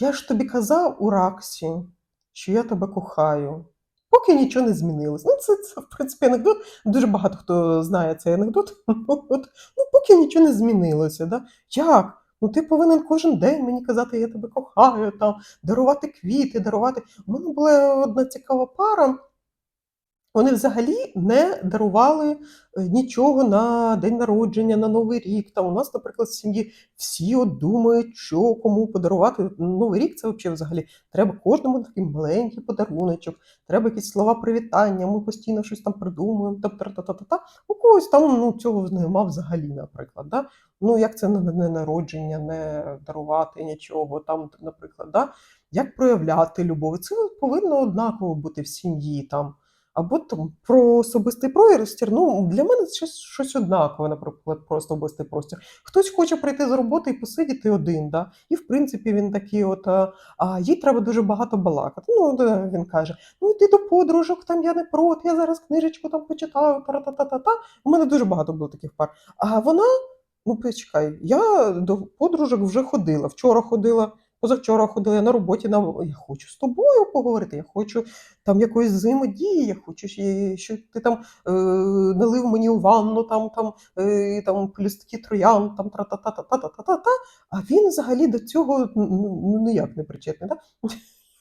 Я ж тобі казав у Раксі, що я тебе кохаю. Поки нічого не змінилось. Ну, це, це в принципі, анекдот. Дуже багато хто знає цей анекдот. Ну, поки нічого не змінилося. Да? Як? Ну, ти повинен кожен день мені казати, я тебе кохаю, там, дарувати квіти, дарувати. У мене була одна цікава пара. Вони взагалі не дарували е, нічого на день народження, на Новий рік. Там у нас, наприклад, в сім'ї всі от думають, що кому подарувати. Новий рік це взагалі, треба кожному такий маленький подаруночок, треба якісь слова привітання. Ми постійно щось там придумуємо. Та та та та та У когось там ну, цього нема взагалі, наприклад. Да? Ну як це не народження, не дарувати нічого там, наприклад, да? як проявляти любов? Це повинно однаково бути в сім'ї там. Або там про особистий простір. Ну, для мене це щось, щось однакове, наприклад, про особистий простір. Хтось хоче прийти з роботи і посидіти один, да? і в принципі він такий, от, а, а їй треба дуже багато балакати. Ну, він каже: ну йди до подружок, там я не проти, я зараз книжечку там почитаю, та-та-та-та-та. У мене дуже багато було таких пар. А вона, ну почекай, я до подружок вже ходила. Вчора ходила. Позавчора ходила я на роботі на я хочу з тобою поговорити, я хочу там якоїсь взаємодії, я хочу, що ти там е, налив мені у ванну, там, там, е, там плюстки троян, там тра-та-та-та-та-та-та-та, а він взагалі до цього ну, ну, ніяк не причетний. Да?